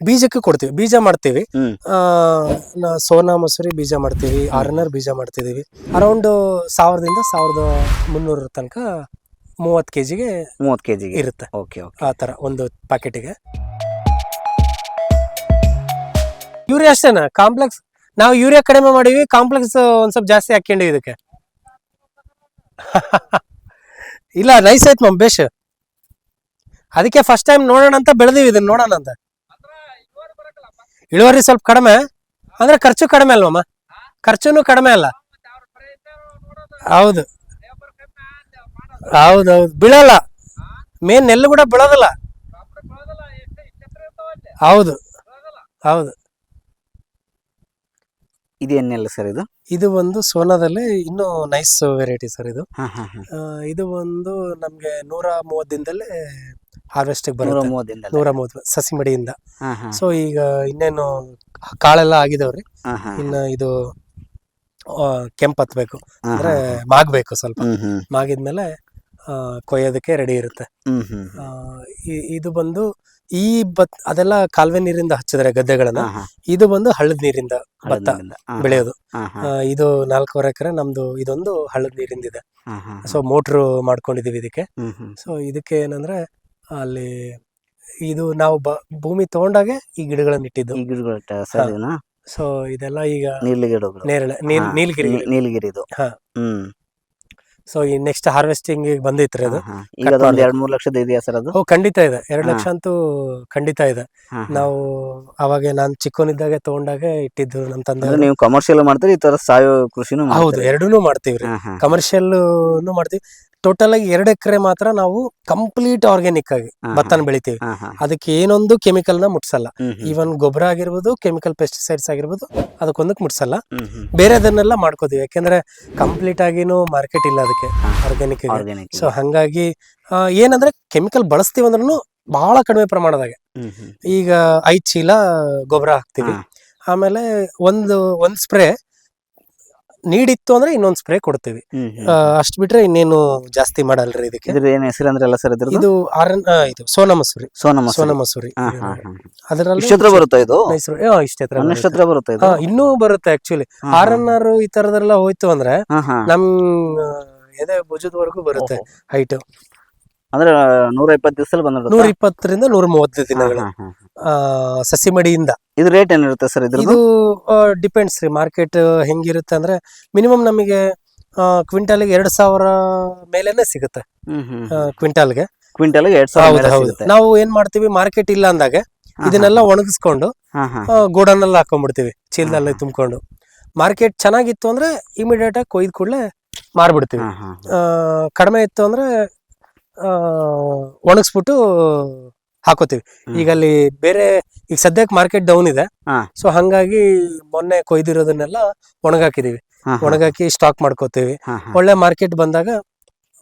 ಬೀಜಕ್ಕೆ ಕೊಡ್ತೀವಿ. ಬೀಜ ಮಾಡ್ತೀವಿ. ಸೋನಾ ಮಸೂರಿ ಬೀಜ ಮಾಡ್ತೀವಿ ಆರ್ನರ್ ಬೀಜ ಮಾಡ್ತಿದೀವಿ. ಅರೌಂಡ್ ಸಾವಿರದಿಂದ ಸಾವಿರದ ಮುನ್ನೂರ ತನಕ ಮೂವತ್ತು ಕೆಜಿಗೆ ಮೂವತ್ತು ಕೆಜಿಗೆ. ಇರುತ್ತೆ. ಓಕೆ ಆ ಥರ ಒಂದು ಪ್ಯಾಕೆಟಿಗೆ. ಯೂರಿಯಾ ಅಷ್ಟೇನಾ? ಕಾಂಪ್ಲೆಕ್ಸ್ ನಾವು ಯೂರಿಯಾ ಕಡಿಮೆ ಮಾಡೀವಿ ಕಾಂಪ್ಲೆಕ್ಸ್ ಒಂದ್ ಸ್ವಲ್ಪ ಜಾಸ್ತಿ ಹಾಕೊಂಡಿ ಇದಕ್ಕೆ. ಇಲ್ಲ ನೈಸ್ ಆಯ್ತು ಮಮ್ ಬೇಷ್. ಅದಕ್ಕೆ ಫಸ್ಟ್ ಟೈಮ್ ನೋಡೋಣ ಅಂತ ಬೆಳೆದಿವಿ ಇದನ್ನ ನೋಡೋಣ ಅಂತ. ಇಳುವರಿ ಸ್ವಲ್ಪ ಕಡಿಮೆ ಅಂದ್ರೆ ಖರ್ಚು ಕಡಿಮೆ ಅಲ್ವಮ್ಮ? ಖರ್ಚುನು ಕಡಿಮೆ ಅಲ್ಲ. ಹೌದು. ಹೌದೌದು. ಬೀಳಲ್ಲ. ಮೇನ್ ನೆಲ್ಲು ಕೂಡ ಬೀಳೋದಲ್ಲ. ಹೌದು. ಹೌದು. ಇದೇನೆಲ್ಲ ಸರ್ ಇದು? ಇದು ಒಂದು ಸೋನಾದಲ್ಲಿ ಇನ್ನೂ ನೈಸ್ ವೆರೈಟಿ ಸರ್ ಇದು. ಇದು ಒಂದು ನಮಗೆ ನೂರ ಮೂವತ್ತು ದಿನದಲ್ಲೇ ಹಾರ್ವೆಸ್ಟ್ ನೂರ ಬರುತ್ತೆ. ನೂರ ಮೂವತ್ತು ಸಸಿ ಮಡಿಯಿಂದ ಸೊ ಈಗ ಇನ್ನೇನು ಕಾಳೆಲ್ಲ ಆಗಿದವ್ರಿ. ಇನ್ನ ಇದು ಆ, ಕೆಂಪ್ ಹತ್ಬೇಕು. ಅಂದ್ರೆ. ಮಾಗ್ಬೇಕು ಸ್ವಲ್ಪ. ಮಾಗಿದ್ಮೇಲೆ ಆ, ಕೊಯ್ಯೋದಕ್ಕೆ ರೆಡಿ ಇರುತ್ತೆ. ಆ, ಇ- ಇದು ಬಂದು ಈ ಬತ್ ಅದೆಲ್ಲ ಕಾಲುವೆ ನೀರಿಂದ ಹಚ್ಚಿದ್ರೆ ಗದ್ದೆಗಳನ್ನ. ಇದು ಬಂದು ಹಳ್ಳದ ನೀರಿಂದ ಭತ್ತ. ಬೆಳೆಯೋದು. ಆ, ಇದು ನಾಲ್ಕೂವರೆ ಎಕರೆ ನಮ್ದು ಇದೊಂದು ಹಳ್ಳದ ನೀರಿಂದ ಇದೆ ಸೊ ಮೋಟ್ರು ಮಾಡ್ಕೊಂಡಿದೀವಿ ಇದಕ್ಕೆ. ಸೊ ಇದಕ್ಕೆ ಏನಂದ್ರೆ ಅಲ್ಲಿ ಇದು ನಾವು ಬ ಭೂಮಿ ತಗೊಂಡಾಗೆ ಈ ಗಿಡಗಳನ್ನ ಇಟ್ಟಿದ್ದು. ಈ ಗಿಡಗಳ ಸೊ ಇದೆಲ್ಲ ಈಗ ನೀಲಿ ಗಿಡಗಳು ನೇರಳೆ ನೀಲ್ ಹಾ, ನೀಲಗಿರಿ. ನೀ- ನೀಲಗಿರಿ ಇದು ಹಾ. ಹ್ಮ್. ಸೊ ಈ ನೆಕ್ಸ್ಟ್ ಹಾರ್ವೆಸ್ಟಿಂಗ್ ಬಂದೈತ್ರಿ ಅದು. ಹಾ, ಹಾ. ಈಗ ಒಂದು ಮಾಡ್ಬೇಕು. ಎರಡ್ ಮೂರ್ ಲಕ್ಷದ ಇದೆಯಾ ಸರ್ ಅದು? ಓ ಖಂಡಿತ ಇದೆ. ಎರಡು ಹಾ. ಲಕ್ಷ ಅಂತೂ ಖಂಡಿತ ಇದೆ. ಹಾ, ಹಾ. ನಾವು ಅವಾಗ ನಾನು ಚಿಕ್ಕವನಿದ್ದಾಗ ತಗೊಂಡಾಗ ಇಟ್ಟಿದ್ದು ನಮ್ಮ ತಂದೆ ನೀವು ಕಮರ್ಷಿಯಲ್ ಮಾಡ್ತೀರಿ ಈ ತರ ಸಾವಯವ ಕೃಷಿನೂ ಹೌದು ಮಾಡ್ತೀರಿ? ಎರಡೂನು ಮಾಡ್ತೀವಿ ರೀ ಹಾ, ಹಾ. ಕಮರ್ಷಿಯಲ್ ಮಾಡ್ತೀವಿ. ಟೋಟಲ್ ಆಗಿ ಎರಡು ಎಕರೆ ಮಾತ್ರ ನಾವು ಕಂಪ್ಲೀಟ್ ಆರ್ಗ್ಯಾನಿಕ್ ಆಗಿ ಭತ್ತನ ಬೆಳಿತೀವಿ. ಅದಕ್ಕೆ ಏನೊಂದು ಕೆಮಿಕಲ್ನ ಮುಟ್ಸಲ್ಲ. ಈವನ್ ಗೊಬ್ಬರ ಆಗಿರ್ಬೋದು ಕೆಮಿಕಲ್ ಪೆಸ್ಟಿಸೈಡ್ಸ್ ಆಗಿರ್ಬೋದು ಅದಕ್ಕೊಂದಕ್ಕೆ ಮುಟ್ಸಲ್ಲ. ಬೇರೆದನ್ನೆಲ್ಲಾ ಮಾಡ್ಕೊತೀವಿ. ಯಾಕೆಂದ್ರೆ ಕಂಪ್ಲೀಟ್ ಆಗಿನೂ ಮಾರ್ಕೆಟ್ ಇಲ್ಲ ಅದಕ್ಕೆ ಆರ್ಗ್ಯಾನಿಕ್. ಸೊ ಹಂಗಾಗಿ ಏನಂದ್ರೆ ಕೆಮಿಕಲ್ ಬಳಸ್ತೀವಿ ಅಂದ್ರೂ ಬಹಳ ಕಡಿಮೆ ಪ್ರಮಾಣದಾಗ. ಈಗ ಐದ್ ಚೀಲ ಗೊಬ್ಬರ ಹಾಕ್ತಿವಿ. ಆಮೇಲೆ ಒಂದು ಒಂದ್ ಸ್ಪ್ರೇ ನೀಡಿತ್ತು ಅಂದ್ರೆ ಇನ್ನೊಂದು ಸ್ಪ್ರೇ ಕೊಡ್ತೀವಿ. ಅಷ್ಟ್ ಬಿಟ್ರೆ ಇನ್ನೇನು ಜಾಸ್ತಿ ಮಾಡಲ್ರಿ ಇದಕ್ಕೆ. ಇದ್ರ ಏನ್ ಹೆಸರು ಅಂದ್ರಲ್ಲ ಸರ್ ಇದು ಆರ್ ಇದು ಸೋನ ಮಸೂರಿ ಸೋನ ಮಸೂರಿ. ಮಸೂರಿ. ಅದರಲ್ಲಿ ಬರುತ್ತಾ ಇದು? ಹೆಸರು ಆ, ಇಷ್ಟ್ ಬರುತ್ತೆ. ಇದು? ಇನ್ನೂ ಬರುತ್ತೆ ಆಕ್ಚುಲಿ ಆರ್ ಎನ್ ಆರ್ ಈ ತರದೆಲ್ಲ ಹೋಯ್ತು ಅಂದ್ರೆ. ನಮ್ ಎದೆ ಭುಜದವರೆಗೂ ಬರುತ್ತೆ ಹೈಟ್ ಅಂದ್ರೆ ನೂರ ಇಪ್ಪತ್ತು ದಿವಸದಲ್ಲಿ? ನೂರ ಇಪ್ಪತ್ತರಿಂದ ನೂರ ಮೂವತ್ತು ದಿನಗಳು. ಸಸಿ ಮಡಿಯಿಂದ ಇದು ರೇಟ್ ಏನಿರುತ್ತೆ ಸರ್ ಇದು ಡಿಪೆಂಡ್ಸ್ ರೀ. ಮಾರ್ಕೆಟ್ ಹೆಂಗಿರುತ್ತೆ ಅಂದ್ರೆ ಮಿನಿಮಮ್ ನಮಗೆ ಕ್ವಿಂಟಲ್ಗೆ ಎರಡ್ ಸಾವಿರ ಮೇಲೆನೆ ಸಿಗುತ್ತೆ. ಕ್ವಿಂಟಲ್ಗೆ ಕ್ವಿಂಟಲ್ಗೆ. ಕ್ವಿಂಟಾಲ್ಗೆ ಕ್ವಿಂಟಲ್ ಎರಡ್ ಸಾವಿರ ಸಿಗುತ್ತೆ. ನಾವು ಏನ್ ಮಾಡ್ತೀವಿ ಮಾರ್ಕೆಟ್ ಇಲ್ಲ ಅಂದಾಗ ಇದನ್ನೆಲ್ಲ ಒಣಗಿಸ್ಕೊಂಡು ಗೋಡನ್ ಎಲ್ಲ ಹಾಕೊಂಡ್ಬಿಡ್ತೀವಿ ಚೀಲದಲ್ಲಿ ತುಂಬಿಕೊಂಡು. ಮಾರ್ಕೆಟ್ ಚೆನ್ನಾಗಿತ್ತು ಅಂದ್ರೆ ಇಮಿಡಿಯೇಟ್ ಆಗಿ ಕೊಯ್ದ ಕೂಡಲೇ ಮಾರ್ಬಿಡ್ತೀವಿ. ಕಡಿಮೆ ಇತ್ತು ಅಂದ್ರೆ ಒಣಗಿಸ್ಬಿಟ್ಟು ಹಾಕೋತೀವಿ. ಈಗ ಅಲ್ಲಿ ಬೇರೆ ಈಗ ಸದ್ಯಕ್ಕೆ ಮಾರ್ಕೆಟ್ ಡೌನ್ ಇದೆ ಹಾ. ಸೊ ಹಂಗಾಗಿ ಮೊನ್ನೆ ಕೊಯ್ದಿರೋದನ್ನೆಲ್ಲ ಒಣಗಾಕಿದೀವಿ. ಒಣಗಾಕಿ ಸ್ಟಾಕ್ ಮಾಡ್ಕೋತೀವಿ ಹಾ, ಹಾ. ಒಳ್ಳೆ ಮಾರ್ಕೆಟ್ ಬಂದಾಗ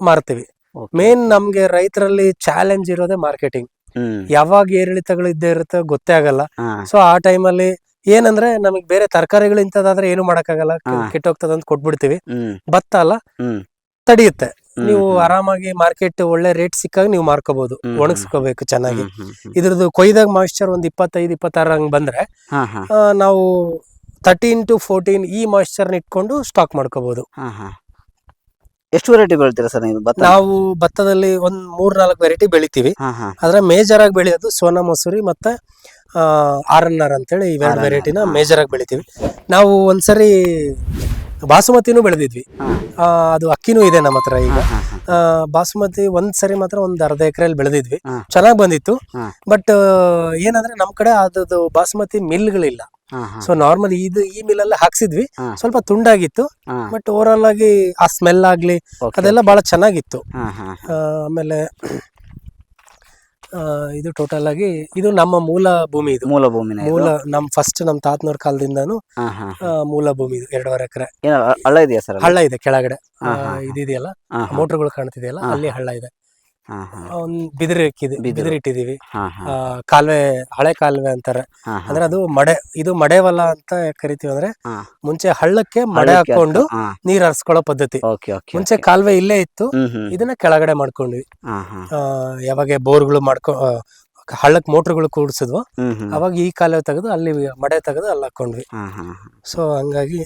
ಮಾರ್ತೀವಿ Okay. ಮೇನ್ ನಮ್ಗೆ ರೈತರಲ್ಲಿ ಚಾಲೆಂಜ್ ಇರೋದೇ ಮಾರ್ಕೆಟಿಂಗ್ ಹ್ಮ್. ಯಾವಾಗ ಏರಿಳಿತಗಳು ಇದ್ದೇ ಇರುತ್ತೆ ಗೊತ್ತೇ ಆಗಲ್ಲ ಹಾ. ಸೊ ಆ ಟೈಮಲ್ಲಿ ಏನಂದ್ರೆ ನಮಗೆ ಬೇರೆ ತರಕಾರಿಗಳು ಇಂಥದ್ದಾದ್ರೆ ಏನು ಮಾಡಕ್ಕಾಗಲ್ಲ ಹಾ. ಕೆಟ್ಟೋಗ್ತದ ಅಂತ ಕೊಟ್ಬಿಡ್ತೀವಿ ಹ್ಮ್. ಭತ್ತ ಅಲ್ಲ ಹ್ಮ್. ತಡಿಯುತ್ತೆ ನೀವು. ಆರಾಮಾಗಿ ಮಾರ್ಕೆಟ್ ಒಳ್ಳೆ ರೇಟ್ ಸಿಕ್ಕಾಗ ನೀವು ಮಾರ್ಕೋಬಹುದು ಒಣಗಿಸ್ಕೋಬೇಕು ಚೆನ್ನಾಗಿ. ಇದ್ರದ್ದು ಕೊಯ್ದಾಗ ಮಾಯಿಶ್ಚರ್ ಒಂದ್ ಇಪ್ಪತ್ತೈದು ಇಪ್ಪತ್ತಾರ ಹಂಗ್ ಬಂದ್ರೆ ನಾವು ತರ್ಟೀನ್ ಟು ಫೋರ್ಟೀನ್ ಈ ಮಾಯಿಶ್ಚರ್ನ ಇಟ್ಕೊಂಡು ಸ್ಟಾಕ್ ಮಾಡ್ಕೋಬಹುದು. ಎಷ್ಟು ವೆರೈಟಿ ಬೆಳಿತೀರಾ ಸರ್ ನೀವು ಭತ್ತ ನಾವು ಭತ್ತದಲ್ಲಿ ಒಂದ್ ಮೂರ್ ನಾಲ್ಕು ವೆರೈಟಿ ಬೆಳಿತೀವಿ. ಆದ್ರೆ ಮೇಜರ್ ಆಗಿ ಬೆಳೆಯೋದು ಸೋನಾ ಮಸೂರಿ ಮತ್ತೆ ಆರ್ ಎನ್ ಆರ್ ಅಂತೇಳಿ ಇವೆರಡು ವೆರೈಟಿನ ಮೇಜರ್ ಆಗಿ ಬೆಳಿತೀವಿ. ನಾವು ಒಂದ್ಸರಿ ಬಾಸುಮತಿನೂ ಬೆಳೆದಿದ್ವಿ. ಆ, ಅದು ಅಕ್ಕಿನೂ ಇದೆ ನಮ್ಮ ಹತ್ರ ಈಗ. ಬಾಸುಮತಿ ಒಂದ್ ಸರಿ ಮಾತ್ರ ಒಂದ್ ಅರ್ಧ ಎಕರೆಯಲ್ಲಿ ಬೆಳೆದಿದ್ವಿ. ಚೆನ್ನಾಗಿ ಬಂದಿತ್ತು. ಬಟ್ ಏನಂದ್ರೆ ನಮ್ ಕಡೆ ಅದು ಬಾಸುಮತಿ ಮಿಲ್ಗಳಿಲ್ಲ. ಸೊ ನಾರ್ಮಲ್ ಇದು ಈ ಮಿಲ್ ಎಲ್ಲ ಹಾಕ್ಸಿದ್ವಿ ಸ್ವಲ್ಪ ತುಂಡಾಗಿತ್ತು. ಬಟ್ ಓವರ್ ಆಲ್ ಆಗಿ ಆ ಸ್ಮೆಲ್ ಆಗ್ಲಿ ಅದೆಲ್ಲ ಬಹಳ ಚೆನ್ನಾಗಿತ್ತು. ಆಮೇಲೆ ಇದು ಟೋಟಲ್ ಆಗಿ ಇದು ನಮ್ಮ ಮೂಲ ಭೂಮಿ ಇದು ಮೂಲ ಭೂಮಿ? ಮೂಲ ನಮ್ ಫಸ್ಟ್ ನಮ್ ತಾತನವ್ರ ಕಾಲದಿಂದಾನು ಮೂಲ ಭೂಮಿ ಇದು ಎರಡೂವರೆ ಎಕರೆ ಹಳ್ಳ ಇದೆಯಾ ಸರ್ ಹಳ್ಳ ಇದೆ ಕೆಳಗಡೆ ಇದೆಯಲ್ಲ. ಇದಿದೆಯಲ್ಲ. ಮೋಟರ್ಗಳು ಕಾಣ್ತಿದೆಯಲ್ಲ ಅಲ್ಲಿ ಹಳ್ಳ ಇದೆ. ಒಂದ್ ಬಿದಿರು ಇಕ್ಕಿದೆ ಬಿದಿರು. ಬಿದಿರು ಇಟ್ಟಿದೀವಿ ಹಾ, ಹಾ. ಆ, ಕಾಲುವೆ ಹಳೆ ಕಾಲುವೆ ಅಂತಾರೆ. ಅಂದ್ರೆ ಅದು ಮಡೆ ಇದು ಮಡೆವಲ್ಲ ಅಂತ ಕರಿತೀವಿ ಅಂದ್ರೆ ಮುಂಚೆ ಹಳ್ಳಕ್ಕೆ ಮಡೆ ಹಾಕೊಂಡು. ನೀರ್ ಹರಿಸ್ಕೊಳ್ಳೋ ಪದ್ಧತಿ. ಮುಂಚೆ. ಕಾಲುವೆ ಇಲ್ಲೇ ಇತ್ತು. ಇದನ್ನ ಕೆಳಗಡೆ ಮಾಡ್ಕೊಂಡ್ವಿ. ಯಾವಾಗ ಬೋರ್ಗಳು ಮಾಡ್ಕೊ ಹಳ್ಳಕ್ ಮೋಟರ್ಗಳು ಕೂಡಿಸಿದ್ವು ಅವಾಗ ಈ ಕಾಲುವೆ ತೆಗೆದು ಅಲ್ಲಿ ಮಡೆ ತೆಗೆದು ಅಲ್ಲಿ ಹಾಕೊಂಡ್ವಿ ಸೊ ಹಂಗಾಗಿ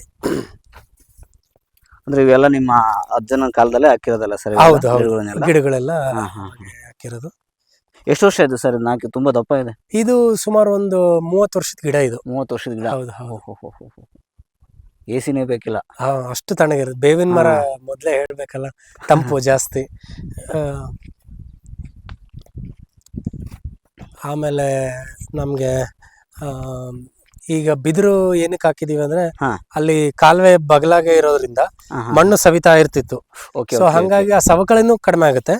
ಅಂದ್ರೆ ಇವೆಲ್ಲ ನಿಮ್ಮ ಅಜ್ಜನ ಕಾಲದಲ್ಲೇ ಹಾಕಿರೋದಲ್ಲ ಸರ್ ಹೌದು ಹೌದು. ಗಿಡಗಳನ್ನೆಲ್ಲ? ಗಿಡಗಳೆಲ್ಲ ಹಾ, ಹಾ, ಹಾಕಿರೋದು. ಎಷ್ಟು ವರ್ಷ ಇದೆ ಸರ್ ನಾಲ್ಕು ತುಂಬಾ ದಪ್ಪ ಇದೆ. ಇದು ಸುಮಾರು ಒಂದು ಮೂವತ್ತು ವರ್ಷದ ಗಿಡ ಇದು. ಮೂವತ್ತು ವರ್ಷದ ಗಿಡ? ಹೌದು ಹೌದು. ಎ ಸಿನೇ ಬೇಕಿಲ್ಲ. ಹಾ ಅಷ್ಟು ತಣ್ಣಗಿರುತ್ತೆ ಬೇವಿನ ಮರ ಮೊದ್ಲೇ ಹೇಳ್ಬೇಕಲ್ಲ ತಂಪು ಜಾಸ್ತಿ. ಆ, ಆಮೇಲೆ ನಮ್ಗೆ ಈಗ ಬಿದಿರು ಏನಕ್ಕೆ ಹಾಕಿದೀವಿ ಅಂದ್ರೆ ಅಲ್ಲಿ ಕಾಲುವೆ ಬಗಲಾಗೆ ಇರೋದ್ರಿಂದ. ಮಣ್ಣು ಸವಿತಾ ಇರ್ತಿತ್ತು. ಸೊ ಹಂಗಾಗಿ ಆ ಸವಕಳಿನೂ ಕಡಿಮೆ ಆಗುತ್ತೆ.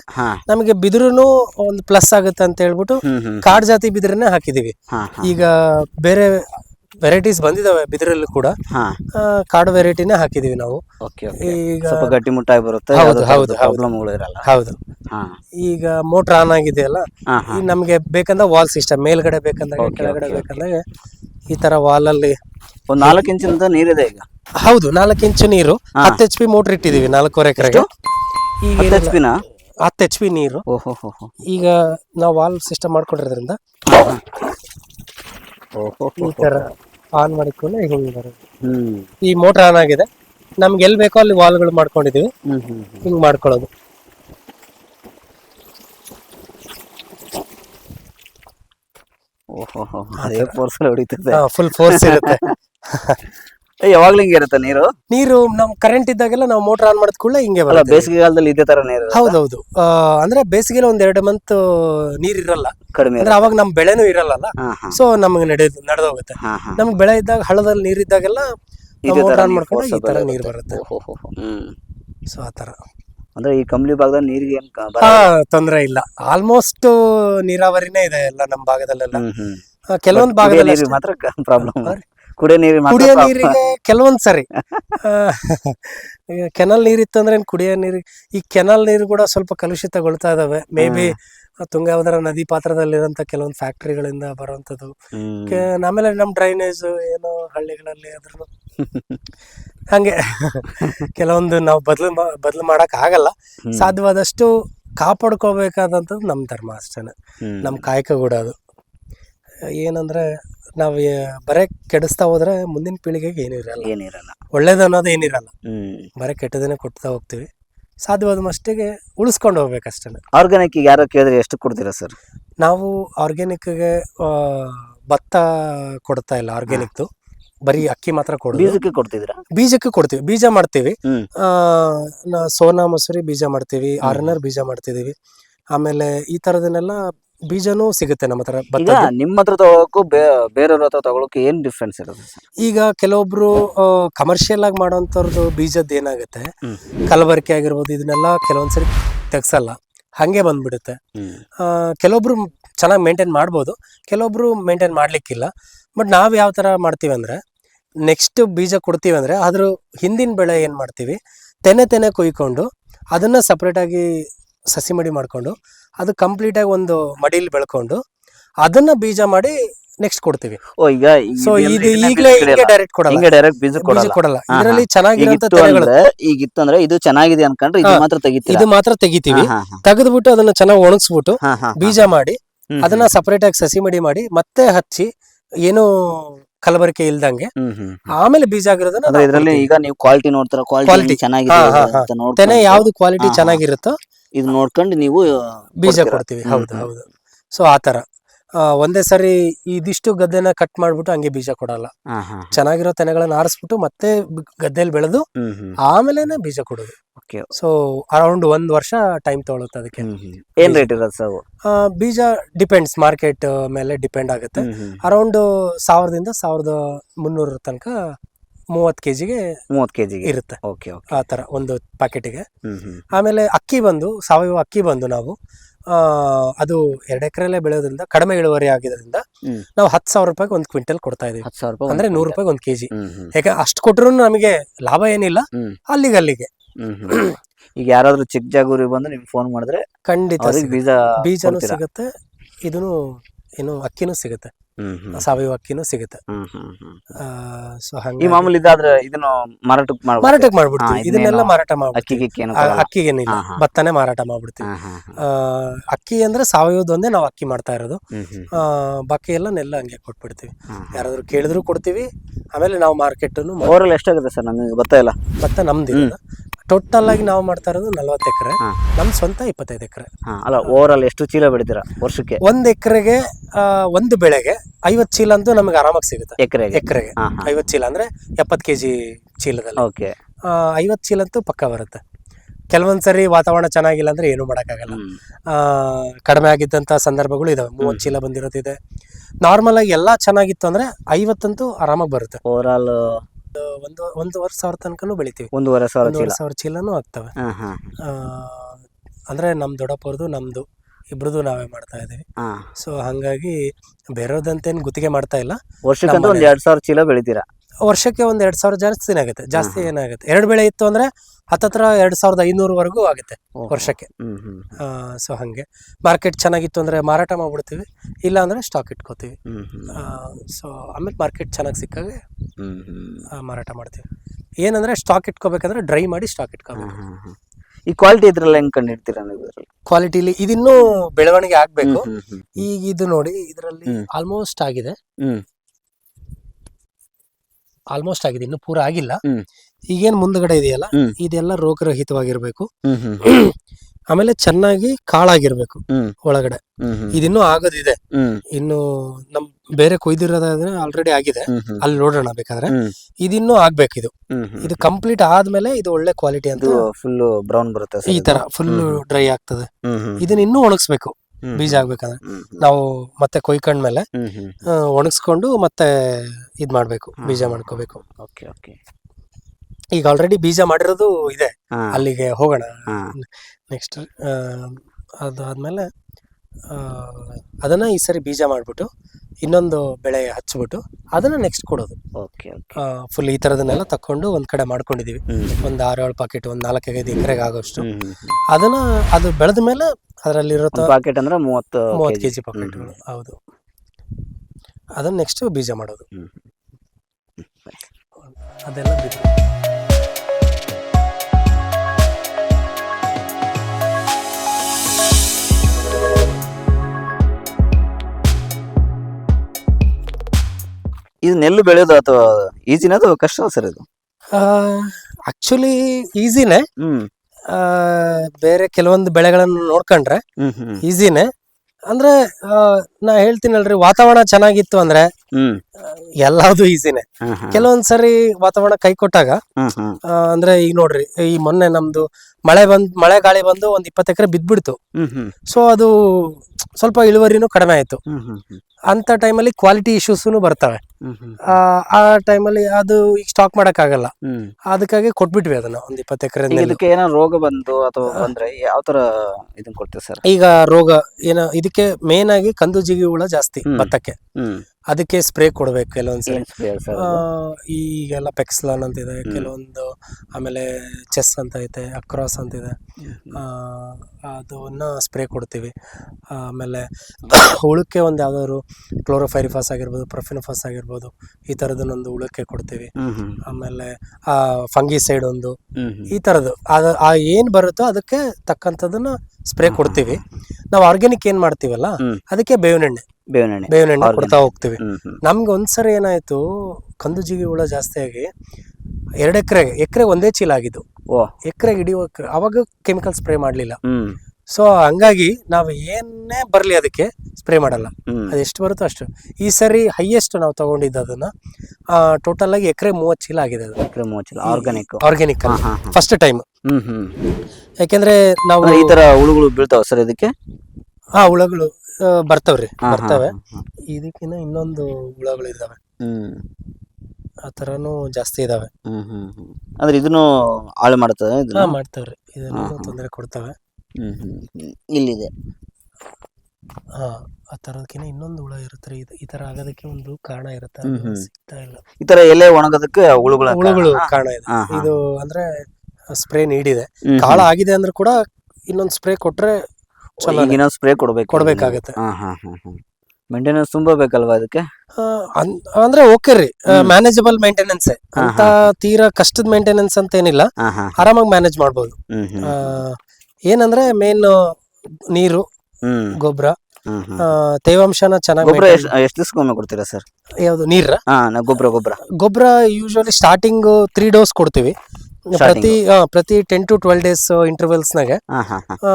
ನಮಗೆ ಬಿದಿರುನು ಒಂದು ಪ್ಲಸ್ ಆಗುತ್ತೆ ಅಂತ ಹೇಳ್ಬಿಟ್ಟು ಕಾಡ್ ಜಾತಿ ಬಿದಿರನ್ನೇ ಹಾಕಿದೀವಿ. ಈಗ ಬೇರೆ ವೆರೈಟೀಸ್ ಬಂದಿದಾವೆ ಬಿದಿರಲ್ಲಿ ಕೂಡ. ಹಾ. ಆ, ಕಾಡು ವೆರೈಟಿನೇ ಹಾಕಿದೀವಿ ನಾವು. ಓಕೆ ಓಕೆ ಈಗ ಸ್ವಲ್ಪ ಗಟ್ಟಿ ಮುಟ್ಟಾಗಿ ಬರುತ್ತೆ ಹೌದು, ಯಾವುದೇ ಹೌದು, ಹೌದು. ಪ್ರಾಬ್ಲಮ್ಗಳು ಇರಲ್ಲ. ಹೌದು. ಹಾ. ಈಗ ಮೋಟರ್ ಆನ್ ಆಗಿದೆಯಲ್ಲ ಅಲ್ಲ? ಹಾ ಈಗ ನಮ್ಗೆ ಬೇಕಂದ್ರೆ ವಾಲ್ ಸಿಸ್ಟಮ್ ಮೇಲ್ಗಡೆ ಬೇಕಂದಾಗ Okay, ಕೆಳಗಡೆ okay, ಬೇಕಂದಾಗ ಈ ತರ ವಾಲ್ ಅಲ್ಲಿ ಒಂದ್ ನಾಲ್ಕು ಇಂಚಿಂದ ನೀರಿದೆ ಈಗ? ಹೌದು ನಾಲ್ಕು ಇಂಚು ನೀರು. ಹಾ. ಹತ್ತು ಎಚ್ ಪಿ ಮೋಟ್ರ್ ಇಟ್ಟಿದೀವಿ ನಾಲ್ಕೂವರೆ ಎಕರೆಗೆ. ಈಗ ಹತ್ತು ಎಚ್ ಹತ್ತು ಎಚ್ ಪಿ ನೀರು. ಓಹೋ ಈಗ ನಾವು ವಾಲ್ ಸಿಸ್ಟಮ್ ಮಾಡ್ಕೊಂಡಿರೋದ್ರಿಂದ ಈ ತರ ಆನ್ ಮಾಡಿಕೊಂಡು ಹಿಂಗ್ ಬರೋದು. ಹ್ಮ್. ಈ ಮೋಟರ್ ಆನ್ ಆಗಿದೆ. ನಮ್ಗೆ ಎಲ್ಲಿ ಬೇಕೋ ಅಲ್ಲಿ ವಾಲ್ಗಳು ಮಾಡ್ಕೊಂಡಿದೀವಿ. ಹ್ಮ್ ಹ್ಮ್ ಹಿಂಗ್ ಮಾಡ್ಕೊಳ್ಳೋದು. ಓಹೋ ಅದೇ ಫೋರ್ಸ್ ಹೊಡಿತದೆ. ಫುಲ್ ಫೋರ್ಸ್ ಇರುತ್ತೆ. ಯಾವಾಗ್ಲೂ ಹಿಂಗೆ ಇರುತ್ತೆ ನೀರು? ನೀರು ನಮ್ ಕರೆಂಟ್ ಇದ್ದಾಗೆಲ್ಲ ನಾವು ಮೋಟರ್ ಆನ್ ಮಾಡಿದ ಕೂಡಲೇ ಹಿಂಗೆ ಅಲ್ಲ ಬರುತ್ತೆ. ಬೇಸಿಗೆಗಾಲದಲ್ಲಿ ಇದೇ ತರ ನೀರು ಹೌದೌದು. ಆ, ಅಂದ್ರೆ ಬೇಸಿಗೆಲಿ ಒಂದ್ ಎರಡು ಮಂತ್ ನೀರ್ ಇರಲ್ಲ. ಕಡಿಮೆ ಅಂದ್ರೆ ಅವಾಗ ನಮ್ ಬೆಳೆನೂ ಇರಲ್ಲ ಹಾ ಹಾ. ಸೊ ನಮ್ಗೆ ನಡೆದು ನಡೆದೋಗುತ್ತೆ. ಹಾ ಹಾ. ನಮ್ಗೆ ಬೆಳೆ ಇದ್ದಾಗ ಹಳ್ಳದಲ್ಲಿ ನೀರ್ ಇದ್ದಾಗೆಲ್ಲ ಇದೇ ಮೋಟರ್ ತರ ಆನ್ ನೀರು ಮಾಡ್ಕೊಂಡು ಈ ತರ. ನೀರ್ ಬರುತ್ತೆ. ಓಹೋ. ಹ್ಮ್. ಸೊ ಆತರ ಅಂದ್ರೆ ಈ ಕಂಬ್ಲಿ ಭಾಗದಲ್ಲಿ ನೀರಿಗೆ ಏನ್ ಕ- ಹಾ ಬರಲ್ಲ. ತೊಂದ್ರೆ ಇಲ್ಲ. ಆಲ್ಮೋಸ್ಟ್ ನೀರಾವರಿನೇ ಇದೆ ಎಲ್ಲ ನಮ್ ಭಾಗದಲ್ಲೆಲ್ಲ. ಹ್ಮ್ ಹ್ಮ್. ಆ, ಕೆಲವೊಂದ್ ಕುಡಿಯೋ ಭಾಗದಲ್ಲಿ ನೀರಿಗೆ ಮಾತ್ರ ಪ್ರಾಬ್ಲಮ್. ಕುಡಿಯೋ ಕುಡಿಯೋ. ನೀರಿಗೆ ಕೆಲವೊಂದ್ ಸರಿ. ಕೆನಲ್ ನೀರಿತ್ತು ಅಂದ್ರೆ ಕುಡಿಯೋ ನೀರು? ಈ ಕೆನಲ್ ನೀರು ಕೂಡ ಸ್ವಲ್ಪ ಕಲುಷಿತಗೊಳ್ತಾ ಇದಾವೆ. ಮೇ ಬಿ ತುಂಗಾಭದ್ರಾ ನದಿ ಪಾತ್ರದಲ್ಲಿರೋಂಥ ಕೆಲವೊಂದು ಫ್ಯಾಕ್ಟ್ರಿಗಳಿಂದ ಬರುವಂಥದ್ದು. ಕೆ- ಆಮೇಲೆ ನಮ್ ಡ್ರೈನೇಜ್ ಏನೋ ಹಳ್ಳಿಗಳಲ್ಲಿ ಅದ್ರೂ ಹಂಗೆ. ಕೆಲವೊಂದು ನಾವು ಬದಲು ಬದಲು ಮಾಡಕ್ ಆಗಲ್ಲ. ಸಾಧ್ಯವಾದಷ್ಟು ಕಾಪಾಡ್ಕೋಬೇಕಾದಂಥದ್ದು ನಮ್ಮ ಧರ್ಮ ಅಷ್ಟೇನೆ. ನಮ್ಮ ಕಾಯಕ ಕೂಡ ಅದು. ಏನಂದ್ರೆ ನಾವು ಬರೇ ಕೆಡಿಸ್ತಾ ಹೋದ್ರೆ ಮುಂದಿನ ಪೀಳಿಗೆಗೆ ಏನಿರಲ್ಲ ಇರಲ್ಲ. ಏನಿರಲ್ಲ. ಒಳ್ಳೇದು ಅನ್ನೋದು ಏನಿರಲ್ಲ ಹ್ಮ್. ಬರೀ ಕೆಟ್ಟದನ್ನೇ ಕೊಡ್ತಾ ಹೋಗ್ತೀವಿ. ಸಾಧ್ಯವಾದ ಮಷ್ಟಿಗೆ ಉಳಿಸ್ಕೊಂಡು ಹೋಗ್ಬೇಕಷ್ಟೇ ಆರ್ಗಾನಿಕ್ ಯಾರೋ ಕೇಳಿದ್ರೆ ಎಷ್ಟು ಕೊಡ್ತೀರಾ ಸರ್? ನಾವು ಆರ್ಗ್ಯಾನಿಕ್ಗೆ ಭತ್ತ ಕೊಡ್ತಾ ಇಲ್ಲ ಆರ್ಗ್ಯಾನಿಕ್ದು ಬರೀ ಅಕ್ಕಿ ಮಾತ್ರ ಕೊಡ್ತೀವಿ ಬೀಜಕ್ಕೆ ಕೊಡ್ತಿದ್ದೀರಾ? ಬೀಜಕ್ಕೆ ಕೊಡ್ತೀವಿ. ಬೀಜ ಮಾಡ್ತೀವಿ. ಹ್ಮ್. ಆ, ನಾ ಸೋನಾ ಮಸೂರಿ ಬೀಜ ಮಾಡ್ತೀವಿ. ಆರ್ನರ್ ಬೀಜ ಮಾಡ್ತಿದೀವಿ ಆಮೇಲೆ ಈ ತರದನ್ನೆಲ್ಲ ಬೀಜನೂ ಸಿಗುತ್ತೆ ನಮ್ಮ ಹತ್ರ ಈಗ ನಿಮ್ಮ ಹತ್ರ ತಗೊಳಕ್ಕೂ ಬೇರೆಯವ್ರ ಹತ್ರ ತಗೊಳಕ್ಕೆ ಏನ್ ಡಿಫ್ರೆನ್ಸ್ ಇರುತ್ತೆ ಸರ್? ಈಗ ಕೆಲವೊಬ್ರು ಕಮರ್ಷಿಯಲ್ ಆಗಿ ಮಾಡೋಂಥವ್ರದ್ದು ಬೀಜದ್ದು ಏನಾಗುತ್ತೆ? ಹ್ಮ್. ಕಲಬರಿಕೆ ಆಗಿರ್ಬೋದು ಇದನ್ನೆಲ್ಲ ಕೆಲವೊಂದ್ಸರಿ ತೆಗ್ಸಲ್ಲ. ಹಂಗೆ ಬಂದ್ಬಿಡುತ್ತೆ. ಆ, ಕೆಲವೊಬ್ರು ಚೆನ್ನಾಗಿ ಮೇಂಟೈನ್ ಮಾಡ್ಬೋದು ಕೆಲವೊಬ್ರು ಮೇಂಟೈನ್ ಮಾಡ್ಲಿಕ್ಕಿಲ್ಲ. ಬಟ್ ನಾವು ಯಾವ ಥರ ಮಾಡ್ತೀವಿ ಅಂದ್ರೆ ನೆಕ್ಸ್ಟ್ ಬೀಜ ಕೊಡ್ತೀವಿ ಅಂದ್ರೆ ಅದ್ರ ಹಿಂದಿನ ಬೆಳೆ ಏನು ಮಾಡ್ತೀವಿ ತೆನೆ ತೆನೆ ಕೊಯ್ಕೊಂಡು ಅದನ್ನು ಸಪ್ರೇಟಾಗಿ ಸಸಿ ಮಡಿ ಮಾಡ್ಕೊಂಡು ಅದು ಕಂಪ್ಲೀಟಾಗಿ ಒಂದು ಮಡಿಲಿ ಬೆಳ್ಕೊಂಡು ಅದನ್ನ ಬೀಜ ಮಾಡಿ ನೆಕ್ಸ್ಟ್ ಕೊಡ್ತೀವಿ. ಓ ಈಗ ಸೊ ಇದು ಈಗಲೇ ಹಿಂಗೆ ಡೈರೆಕ್ಟ್ ಕೊಡಲ್ಲ. ಹಿಂಗೆ ಡೈರೆಕ್ಟ್ ಬೀಜ ಬೀಜ ಕೊಡಲ್ಲ. ಕೊಡಲ್ಲ. ಇದರಲ್ಲಿ ಈಗ ತಳಿಗಳು ಈಗ ಇತ್ತು ಅಂದ್ರೆ ಇದು ಚೆನ್ನಾಗಿದೆ ಅನ್ಕೊಂಡ್ರೆ ಇದು ಮಾತ್ರ ತೆಗಿತೀವಿ ಇದು ಮಾತ್ರ ತೆಗಿತೀವಿ. ತೆಗೆದ್ಬಿಟ್ಟು ಅದನ್ನ ಚೆನ್ನಾಗಿ ಒಣಗಿಸ್ಬಿಟ್ಟು. ಬೀಜ ಮಾಡಿ ಅದನ್ನ ಸಪರೇಟ್ ಆಗಿ ಸಸಿ ಮಡಿ ಮಾಡಿ ಮತ್ತೆ ಹಚ್ಚಿ ಏನು ಕಲಬರಿಕೆ ಇಲ್ದಂಗೆ. ಆಮೇಲೆ ಬೀಜ ಆಗಿರೋದನ್ನ ಇದರಲ್ಲಿ ಈಗ ನೀವು ಕ್ವಾಲಿಟಿ ನೋಡ್ತಾರ. ಕ್ವಾಲಿಟಿ ಚೆನ್ನಾಗಿದೆ ತೆನೆ ಯಾವ್ದು ಕ್ವಾಲಿಟಿ. ಚೆನ್ನಾಗಿರುತ್ತೋ ಇದು ನೋಡ್ಕೊಂಡು ನೀವು ಬೀಜ ಕೊಡ್ತೀರಾ. ಕೊಡ್ತೀವಿ ಹೌದು ಹ್ಮ್. ಹೌದು ಸೊ ಆ ಆ, ಒಂದೇ ಸರಿ ಇದಿಷ್ಟು ಗದ್ದೆನ ಕಟ್ ಮಾಡ್ಬಿಟ್ಟು ಹಂಗೆ ಬೀಜ ಕೊಡಲ್ಲ ಹಾ, ಹಾ, ಹಾ. ಚೆನ್ನಾಗಿರೋ ತೆನೆಗಳನ್ನ ಆರಿಸ್ಬಿಟ್ಟು ಮತ್ತೆ ಬ್- ಗದ್ದೆಯಲ್ಲಿ ಬೆಳೆದು ಹ್ಮ್, ಹ್ಮ್. ಆಮೇಲೆನೆ ಬೀಜ ಕೊಡೋದು Okay. ಸೊ ಅರೌಂಡ್ ಒಂದ್ ವರ್ಷ ಟೈಮ್ ತಗೊಳುತ್ತೆ ಅದಕ್ಕೆ ಹ್ಮ್, ಹ್ಮ್. ಏನ್ ರೇಟ್ ಇರೋದು ಸರ್ ಆ, ಬೀಜ ಡಿಪೆಂಡ್ಸ್ ಮಾರ್ಕೆಟ್ ಮೇಲೆ ಡಿಪೆಂಡ್ ಆಗುತ್ತೆ ಹ್ಮ್, ಹ್ಮ್. ಅರೌಂಡ್ ಸಾವಿರದಿಂದ ಸಾವಿರದ ಮುನ್ನೂರ ತನಕ ಮೂವತ್ತು ಕೆ ಜಿಗೆ ಮೂವತ್ತು ಕೆಜಿಗೆ. ಇರುತ್ತೆ. Okay okay. ಆ ಥರ ಒಂದು ಪ್ಯಾಕೆಟಿಗೆ. ಆಮೇಲೆ ಅಕ್ಕಿ ಬಂದು ಸಾವಯವ ಅಕ್ಕಿ ಬಂದು ನಾವು ಆ, ಅದು ಎರಡು ಎಕರೆಲ್ಲೇ ಬೆಳೆಯೋದ್ರಿಂದ ಕಡಿಮೆ ಇಳುವರಿ ಆಗಿದ್ರಿಂದ ನಾವು ಹತ್ತು ಸಾವಿರ ರೂಪಾಯಿಗೆ ಒಂದು ಕ್ವಿಂಟಲ್ ಕೊಡ್ತಾ ಇದೀವಿ. ಅಂದ್ರೆ ನೂರು. ರೂಪಾಯಿಗೆ ಒಂದು ಕೆಜಿ. ಯಾಕೆ ಅಷ್ಟು ಕೊಟ್ಟರು ನಮಗೆ ಲಾಭ ಏನಿಲ್ಲ. ಅಲ್ಲಿಗೆ ಅಲ್ಲಿಗೆ ಈಗ ಯಾರಾದ್ರೂ ಚಿಕ್ಕ ಜಾಗೂರಿ ಬಂದು ನಿಮ್ಗೆ ಫೋನ್ ಮಾಡಿದ್ರೆ ಖಂಡಿತ ಬೀಜನು ಸಿಗುತ್ತೆ. ಬೀಜ ಬೀಜನೂ ಸಿಗುತ್ತೆ. ಇದನ್ನು ಏನು ಅಕ್ಕಿನೂ ಸಿಗುತ್ತೆ. ಸಾವಯವ ಅಕ್ಕಿನೂ ಸಿಗುತ್ತೆ. ಸೊ ಈ ಹಂಗೆ ಮಾಮೂಲಿ ಇದಾದ್ರೆ ಇದನ್ನು ಮಾರಾಟಕ್ಕೆ ಮಾಡ್ಬೋದು ಮಾರಾಟಕ್ಕೆ ಮಾಡ್ಬಿಡ್ತೀವಿ. ಇದನ್ನೆಲ್ಲ ಮಾರಾಟ ಮಾಡ್ಬಿಡ್ತೀವಿ. ಅಕ್ಕಿ ಗಿಕ್ಕಿ ಏನು ಆ, ಕೊಡಲ್ಲ. ಅಕ್ಕಿಗೇನಿಲ್ಲ. ಹಾ, ಹಾ. ಭತ್ತನೇ ಮಾರಾಟ ಮಾಡ್ಬಿಡ್ತೀವಿ. ಹಾ, ಹಾ, ಹಾ. ಆ, ಅಕ್ಕಿ ಅಂದ್ರೆ ಸಾವಯವದೊಂದೇ ನಾವು ಅಕ್ಕಿ ಮಾಡ್ತಾ ಇರೋದು. ಹ್ಮ್ ಹ್ಮ್ ಆ, ಬಾಕಿ ಎಲ್ಲ ನೆಲ್ಲ ಹಂಗೆ ಕೊಟ್ಬಿಡ್ತೀವಿ. ಯಾರಾದ್ರೂ ಕೇಳಿದ್ರು ಕೊಡ್ತೀವಿ. ಆಮೇಲೆ ನಾವು ಮಾರ್ಕೆಟನ್ನು ಓವರಾಲ್ ಎಷ್ಟಾಗುತ್ತೆ ಸರ್ ನಮಗೆ ಗೊತ್ತಾ ಇಲ್ಲ ಭತ್ತ ನಮ್ದು ಟೋಟಲ್ ಆಗಿ ನಾವು ಮಾಡ್ತಾ ಇರೋದು ನಲ್ವತ್ತು ಎಕರೆ. ಹಾ. ನಮ್ ಸ್ವಂತ ಇಪ್ಪತ್ತೈದು ಎಕರೆ. ಹಾ ಅಲ್ಲ ಆಲ್ ಎಷ್ಟು ಚೀಲ ಬೆಳಿತೀರಾ ವರ್ಷಕ್ಕೆ? ಒಂದ್ ಎಕರೆಗೆ ಒಂದು ಬೆಳೆಗೆ ಐವತ್ತು ಚೀಲ ಅಂತೂ ನಮಗೆ ಆರಾಮಾಗಿ ಸಿಗುತ್ತೆ. ಎಕರೆಗೆ? ಎಕರೆಗೆ. ಹಾ ಹಾ. ಐವತ್ ಚೀಲ ಅಂದ್ರೆ ಎಪ್ಪತ್ತು ಕೆಜಿ ಚೀಲದಲ್ಲಿ. ಓಕೆ. ಐವತ್ತು ಚೀಲ ಅಂತೂ ಪಕ್ಕ ಬರುತ್ತೆ. ಕೆಲವೊಂದ್ ಸರಿ ವಾತಾವರಣ ಚೆನ್ನಾಗಿಲ್ಲ ಅಂದ್ರೆ ಏನು ಮಾಡೋಕ್ಕಾಗಲ್ಲ. ಹ್ಮ್. ಆ, ಕಡಿಮೆ ಆಗಿದ್ದಂಥ ಸಂದರ್ಭಗಳು ಇದಾವೆ. ಮೂವತ್ತು ಚೀಲ ಬಂದಿರೋದಿದೆ ನಾರ್ಮಲ್ ಆಗಿ ಎಲ್ಲ ಚೆನ್ನಾಗಿತ್ತು ಅಂದ್ರೆ ಐವತ್ತಂತೂ ಆರಾಮಾಗಿ ಬರುತ್ತೆ. ಓವರಾಲ್ ಒಂದು ವರ್ಷ ಸಾವಿರ ತನಕನು ಬೆಳಿತೀವಿ. ಒಂದೂವರೆ ಸಾವಿರ ಚೀಲ. ಸಾವಿರ ಚೀಲನೂ ಆಗ್ತವೆ. ಹಾ ಹಾ ಆ, ಅಂದ್ರೆ ನಮ್ ದೊಡ್ಡಪ್ಪರದು ನಮ್ದು ಇಬ್ರದು ನಾವೇ ಮಾಡ್ತಾ ಇದೀವಿ ಹಾ. ಸೊ ಹಂಗಾಗಿ ಬೇರೆಯವ್ರದಂತೇನು ಗುತ್ತಿಗೆ ಮಾಡ್ತಾ ಇಲ್ಲ. ವರ್ಷಕ್ಕೆ ಒಂದ್ ಎರಡ್ ಸಾವಿರ ಚೀಲ ಬೆಳಿತೀರಾ? ವರ್ಷಕ್ಕೆ ಒಂದ್ ಎರಡ್ ಸಾವಿರ ಜಾಸ್ತಿ ಆಗುತ್ತೆ. ಜಾಸ್ತಿ ಏನಾಗುತ್ತೆ? ಎರಡು ಬೆಳೆ ಇತ್ತು ಅಂದ್ರೆ ಹತ್ತತ್ರ ಎರಡ್ ಸಾವಿರದ ಐನೂರವರೆಗೂ ಆಗುತ್ತೆ ವರ್ಷಕ್ಕೆ. ಸೊ ಹಂಗೆ. ಮಾರ್ಕೆಟ್ ಚೆನ್ನಾಗಿತ್ತು ಅಂದ್ರೆ ಮಾರಾಟ ಮಾಡ್ಬಿಡ್ತೀವಿ. ಇಲ್ಲ ಅಂದ್ರೆ ಸ್ಟಾಕ್ ಇಟ್ಕೋತೀವಿ. ಸೊ ಆಮೇಲೆ ಮಾರ್ಕೆಟ್ ಚೆನ್ನಾಗಿ ಸಿಕ್ಕಾಗೆ ಮಾರಾಟ ಮಾಡ್ತೀವಿ. ಏನಂದ್ರೆ ಸ್ಟಾಕ್ ಇಟ್ಕೋಬೇಕಂದ್ರೆ ಡ್ರೈ ಮಾಡಿ ಸ್ಟಾಕ್ ಇಟ್ಕೋಬೇಕು. ಈ ಕ್ವಾಲಿಟಿ ಇದ್ರಲ್ಲ ಹೆಂಗ್ ಕಂಡಿಡ್ತೀರಾ ಇದ್ರಲ್ಲಿ? ಕ್ವಾಲಿಟಿಲಿ ಇದಿನ್ನೂ ಬೆಳವಣಿಗೆ ಆಗ್ಬೇಕು. ಈಗ ಇದು ನೋಡಿ ಇದರಲ್ಲಿ ಆಲ್ಮೋಸ್ಟ್ ಆಗಿದೆ. ಆಲ್ಮೋಸ್ಟ್ ಆಗಿದೆ ಇನ್ನು ಪೂರ ಆಗಿಲ್ಲ. ಈಗೇನ್ ಮುಂದ್ಗಡೆ ಇದೆಯಲ್ಲ ಹ್ಮ್. ಇದೆಲ್ಲ ರೋಗರಹಿತವಾಗಿರ್ಬೇಕು. ಆಮೇಲೆ ಚೆನ್ನಾಗಿ ಕಾಳಾಗಿರ್ಬೇಕು ಹ್ಮ್. ಒಳಗಡೆ. ಇದಿನ್ನೂ ಆಗೋದಿದೆ. ಇನ್ನು ನಮ್ ಬೇರೆ ಕೊಯ್ದಿರೋದಾದ್ರೆ ಆಲ್ರೆಡಿ ಆಗಿದೆ. ಅಲ್ಲಿ ನೋಡೋಣ ಬೇಕಾದ್ರೆ. ಇದಿನ್ನೂ ಆಗ್ಬೇಕು ಇದು. ಇದು ಕಂಪ್ಲೀಟ್ ಆದ್ಮೇಲೆ ಇದು ಒಳ್ಳೆ ಕ್ವಾಲಿಟಿ ಅಂತ ಇದು ಫುಲ್ ಬ್ರೌನ್ ಬರುತ್ತೆ sir ಈ ಇದು. ತರ ಫುಲ್ ಹ್ಮ್. ಡ್ರೈ ಆಗ್ತದೆ. ಹ್ಮ್ ಹ್ಮ್. ಇದನ್ನ ಇನ್ನೂ ಒಣಗಿಸ್ಬೇಕು. ಹ್ಮ್ ಬೀಜ ಆಗ್ಬೇಕಂದ್ರೆ. ಹ್ಮ್ ಹ್ಮ್. ನಾವು ಮತ್ತೆ ಕೊಯ್ಕೊಂಡ್ಮೇಲೆ ಮೇಲೆ ಹ್ಮ್. ಆ, ಒಣಗಿಸ್ಕೊಂಡು ಮತ್ತೆ ಇದ್ ಮಾಡ್ಬೇಕು ಬೀಜ ಮಾಡ್ಕೋಬೇಕು. Okay okay. ಈಗ ಆಲ್ರೆಡಿ ಬೀಜ ಮಾಡಿರೋದು ಇದೆ. ಅಲ್ಲಿಗೆ ಹೋಗೋಣ. ನೆಕ್ಸ್ಟ್ ಅದಾದ್ಮೇಲೆ ಆ, ಅದನ್ನ ಈ ಸರಿ ಬೀಜ ಮಾಡ್ಬಿಟ್ಟು ಇನ್ನೊಂದು ಬೆಳೆ ಹಚ್ಬಿಟ್ಟು ಅದನ್ನ ನೆಕ್ಸ್ಟ್ ಕೊಡೋದು. ಓಕೆ ಫುಲ್ ಈ ತರದನ್ನೆಲ್ಲ ತಕೊಂಡು ಒಂದ್ ಕಡೆ ಮಾಡ್ಕೊಂಡಿದೀವಿ. ಒಂದ್ ಆರು ಏಳು ಪಾಕೆಟ್ ಒಂದ್ ನಾಲ್ಕೈದು ಎಕರೆಗೆ ಆಗೋಷ್ಟು. ಅದನ್ನ ಅದು ಬೆಳೆದ ಮೇಲೆ ಅದರಲ್ಲಿ ಪಾಕೆಟ್ ಅಂದ್ರೆ ಮೂವತ್ತು ಮೂವತ್ತು. ಕೆಜಿ. ಪಾಕೆಟ್ಗಳು ಹೌದು. ಅದನ್ನ ನೆಕ್ಸ್ಟ್ ಬೀಜ ಮಾಡೋದು. ಅದೆಲ್ಲ ಬೀಜ ಇದು ನೆಲ್ಲು ಬೆಳೆಯೋದು ಅಥವಾ ಈಜಿನ ಅಥವಾ ಕಷ್ಟ ಸರ್ ಇದು? ಆಕ್ಚುಲಿ ಈಸಿನೇ. ಹ್ಮ್. ಬೇರೆ ಕೆಲವೊಂದು ಬೆಳೆಗಳನ್ನು ನೋಡ್ಕೊಂಡ್ರೆ ಹ್ಮ್ ಹ್ಮ್. ಈಸಿನೇ. ಅಂದ್ರೆ ಆ, ನಾ ಹೇಳ್ತೀನಲ್ರಿ ವಾತಾವರಣ ಚೆನ್ನಾಗಿತ್ತು ಅಂದ್ರೆ ಹ್ಮ್. ಎಲ್ಲಾವುದು ಈಸಿನೇ. ಹಾ, ಹಾ. ಕೆಲವೊಂದ್ ಸರಿ ವಾತಾವರಣ ಕೈ ಕೊಟ್ಟಾಗ ಆ, ಅಂದ್ರೆ ಈಗ ನೋಡ್ರಿ ಈ ಮೊನ್ನೆ ನಮ್ದು ಮಳೆ ಬಂದ್ ಮಳೆ ಗಾಳಿ ಬಂದು ಒಂದ್ ಇಪ್ಪತ್ತು ಎಕರೆ ಬಿದ್ಬಿಡ್ತು. ಹ್ಮ್ ಹ್ಮ್. ಸೊ ಅದು ಸ್ವಲ್ಪ ಇಳುವರಿನೂ ಕಡಿಮೆ ಆಯ್ತು. ಹ್ಮ್ ಹ್ಮ್ ಹ್ಮ್. ಅಂತ ಟೈಮಲ್ಲಿ ಕ್ವಾಲಿಟಿ ಇಶ್ಯೂಸ್ನು ಬರ್ತವೆ. ಆ, ಆ ಟೈಮಲ್ಲಿ ಅದು ಈಗ ಸ್ಟಾಕ್ ಮಾಡಕ್ ಆಗಲ್ಲ ಅದಕ್ಕಾಗಿ ಕೊಟ್ಬಿಟ್ವಿ ಅದನ್ನ ಒಂದ್ ಇಪ್ಪತ್ತು ಎಕರೆ ಇದಕ್ಕೆ ಏನೋ ರೋಗ ಬಂತು ಅಥವಾ ಬಂದ್ರೆ ಯಾವ ತರ ಇದನ್ನ ಕೊಡ್ತೀವಿ ಸರ್? ಈಗ ರೋಗ ಏನ ಇದಕ್ಕೆ ಮೇನ್ ಆಗಿ ಕಂದು ಜಿಗಿ ಹುಳ ಜಾಸ್ತಿ. ಭತ್ತಕ್ಕೆ. ಅದಕ್ಕೆ ಸ್ಪ್ರೇ ಕೊಡ್ಬೇಕು ಕೆಲವೊಂದ್ಸರಿ. ಈಗೆಲ್ಲ ಪೆಕ್ಸ್ಲಾನ್ ಅಂತ ಇದೆ ಕೆಲವೊಂದು ಆಮೇಲೆ ಚೆಸ್ ಅಂತ ಐತೆ ಅಕ್ರಾಸ್ ಅಂತ ಇದೆ. ಅದನ್ನ ಸ್ಪ್ರೇ ಕೊಡ್ತೀವಿ. ಆಮೇಲೆ ಹುಳಕ್ಕೆ ಒಂದು ಯಾವ್ದಾದ್ರು ಕ್ಲೋರೋಫೈರಿಫಾಸ್ ಆಗಿರ್ಬೋದು ಪ್ರೊಫಿನಫಾಸ್ ಆಗಿರ್ಬೋದು ಈ ಥರದನ್ನೊಂದು ಹುಳಕ್ಕೆ ಕೊಡ್ತೀವಿ. ಆಮೇಲೆ ಆ ಫಂಗಿ ಸೈಡ್ ಒಂದು ಈ ಥರದ್ದು ಅದು ಆ ಏನು ಬರುತ್ತೋ ಅದಕ್ಕೆ ತಕ್ಕಂಥದ್ದನ್ನ ಸ್ಪ್ರೇ ಕೊಡ್ತೀವಿ. ನಾವು ಆರ್ಗ್ಯಾನಿಕ್ ಏನು ಮಾಡ್ತೀವಲ್ಲ ಅದಕ್ಕೆ ಬೇವಿನ ಎಣ್ಣೆ ಬೇವಿನ ಎಣ್ಣೆ ಬೇವಿನ ಎಣ್ಣೆ Organic. ಕೊಡ್ತಾ ಹೋಗ್ತೀವಿ ನಮ್ಗೆ ಒಂದ್ಸರಿ ಏನಾಯ್ತು ಕಂದು ಜೀವಿ ಹುಳ ಜಾಸ್ತಿ ಆಗಿ ಎರಡು ಎಕರೆಗೆ ಎಕರೆ ಒಂದೇ ಚೀಲ ಆಗಿದ್ದು. ಎಕರೆ ಎಕರೆಗೆ ಹಿಡಿಯೋ ಅವಾಗ ಕೆಮಿಕಲ್ ಸ್ಪ್ರೇ ಮಾಡ್ಲಿಲ್ಲ. ಸೊ ಹಂಗಾಗಿ ನಾವು ಏನೇ ಬರಲಿ ಅದಕ್ಕೆ ಸ್ಪ್ರೇ ಮಾಡಲ್ಲ. ಅದೆಷ್ಟು ಅದು ಎಷ್ಟು ಬರುತ್ತೋ ಅಷ್ಟು. ಈ ಸರಿ ಹೈಯೆಸ್ಟ್ ನಾವು ತಗೊಂಡಿದ್ದು ಅದನ್ನ ಟೋಟಲ್ ಆಗಿ ಎಕರೆ ಮೂವತ್ತು ಚೀಲ ಆಗಿದೆ ಅದು. ಎಕರೆ ಮೂವತ್ತು ಚೀಲ ಆರ್ಗ್ಯಾನಿಕ್ ಆರ್ಗ್ಯಾನಿಕ್. ಫಸ್ಟ್ ಟೈಮ್ ಹ್ಮ್ ಹ್ಮ್. ಯಾಕೆಂದ್ರೆ ನಾವು ಈ ತರ ಹುಳುಗಳು ಬೀಳ್ತಾವ ಸರ್ ಇದಕ್ಕೆ? ಹಾ ಹುಳಗಳು ಬರ್ತಾವ್ರಿ ಬರ್ತವೆ. ಇದಕ್ಕಿನ್ನ ಇನ್ನೊಂದು ಹುಳಗಳು ಇದಾವೆ ಆ ತರನು ಜಾಸ್ತಿ ಇದಾವೆ ಅಂದ್ರೆ ಇದನ್ನು ಹಾಳು ಇದನ್ನ? ಮಾಡ್ತಾವ್ರಿ. ಇದನ್ನು ತೊಂದರೆ ಕೊಡ್ತವೆ. ಇಲ್ಲಿದೆ. ಹಾ ಆ ಥರದಕ್ಕಿಂತ ಇನ್ನೊಂದು ಹುಳ ಇರುತ್ತೆ ಇದು ಈ ತರ ಆಗೋದಕ್ಕೆ ಒಂದು ಕಾರಣ ಇರುತ್ತೆ. ಅದು ಹ್ಮ್. ಸಿಗ್ತಾ ಇಲ್ಲ. ಈ ತರ ಎಲೆ ಒಣಗೋದಕ್ಕೆ ಹುಳುಗಳ ಹುಳುಗಳು ಕಾರಣ ಇದೆ. ಹಾ, ಹಾ. ಇದು ಅಂದ್ರೆ ಸ್ಪ್ರೇ ನೀಡಿದೆ. ಕಾಳ ಆಗಿದೆ ಅಂದ್ರೆ ಕೂಡ ಇನ್ನೊಂದು ಸ್ಪ್ರೇ ಕೊಟ್ರೆ ಚಲೋ ಈಗಿನ ಸ್ಪ್ರೇ ಕೊಡ್ಬೇಕು. ಕೊಡ್ಬೇಕಾಗತ್ತೆ. ಹಾ ಹಾ ಹಾ ಹಾ. ಮೇಂಟೆನೆನ್ಸ್ ತುಂಬಾ ಬೇಕಲ್ವಾ ಅದಕ್ಕೆ? ಆ, ಅನ್- ಅಂದ್ರೆ ಓಕೆ ರೀ. ಹ್ಮ್. ಮ್ಯಾನೇಜಬಲ್ ಮೇಂಟೆನೆನ್ಸ್ ಹಾ, ಅಂತ ತೀರಾ ಕಷ್ಟದ ಮೇಂಟೆನೆನ್ಸ್ ಅಂತ ಏನಿಲ್ಲ. ಹಾ ಹಾ ಆರಾಮಾಗಿ ಮ್ಯಾನೇಜ್ ಮಾಡ್ಬೋದು. ಹ್ಮ್ ಹ್ಮ್. ಆ, ಏನಂದ್ರೆ ಮೇನ್ ನೀರು ಹ್ಮ್. ಗೊಬ್ಬರ ತೇವಾಂಶನ ಚೆನ್ನಾಗಿ ಗೊಬ್ಬರ ಎಷ್ಟು ಎಷ್ಟು ದಿವ್ಸಕ್ಕೊಮ್ಮೆ ಕೊಡ್ತೀರಾ ಸರ್? ಯಾವ್ದು ನೀರ ಹಾ ನಾ ಗೊಬ್ಬರ ಗೊಬ್ಬರ ಗೊಬ್ಬರ ಯೂಶುವಲಿ ಸ್ಟಾರ್ಟಿಂಗ್ ತ್ರೀ ಡೋಸ್ ಕೊಡ್ತೀವಿ. ಪ್ರತಿ ಆ, ಪ್ರತಿ ಟೆನ್ ಟು ಟ್ವೆಲ್ ಡೇಸ್ ಹಾ ಹಾ ಹಾ.